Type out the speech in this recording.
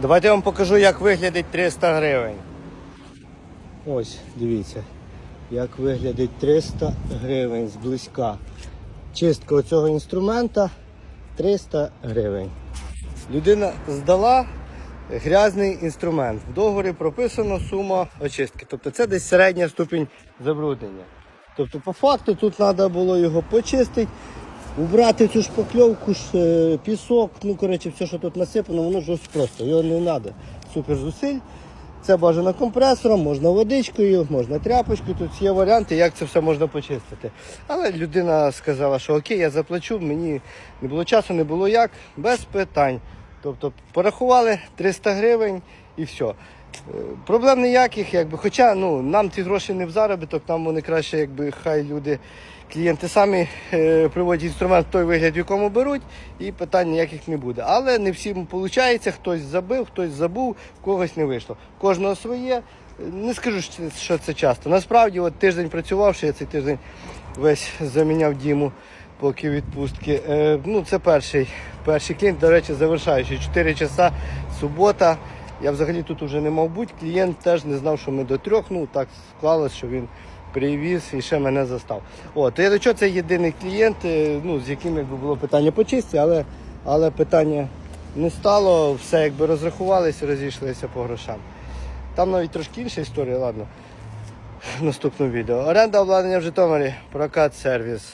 Давайте я вам покажу, як виглядить 300 гривень. Ось, дивіться, як виглядить 300 гривень зблизька. Чистка цього інструмента 300 гривень. Людина здала грязний інструмент. В договорі прописано сума очистки. Тобто це десь середня ступінь забруднення. Тобто, по факту тут треба було його почистити, убрати цю шпакльовку, е, пісок, ну коротше, все, що тут насипано, воно ж просто, його не треба. Супер зусиль. Це бажано компресором, можна водичкою, можна тряпочкою. Тут є варіанти, як це все можна почистити. Але людина сказала, що окей, я заплачу, мені не було часу, не було як, без питань. Тобто порахували 300 гривень і все. Е, Проблем ніяких, якби, хоча ну, нам ці гроші не в заробіток, нам вони краще, якби хай люди, клієнти самі е, приводять інструмент в той вигляд, в якому беруть, і питань ніяких не буде. Але не всім виходить, хтось забив, хтось забув, когось не вийшло. Кожного своє. Не скажу, що це- часто. Насправді, от тиждень працювавши, я цей тиждень весь заміняв Діму поки відпустки. Е, ну, це перший, перший клієнт, до речі, завершаючий. 4 часа, субота. Я взагалі тут вже не мав бути. Клієнт теж не знав, що ми до трьох. Ну так склалось, що він привіз і ще мене застав. От, я до чого це єдиний клієнт, е, ну, з яким якби було питання по чисті, але, але питання не стало, все якби розрахувалися, розійшлися по грошам. Там навіть трошки інша історія, ладно. В наступному відео. Оренда обладнання в Житомирі, прокат сервіс.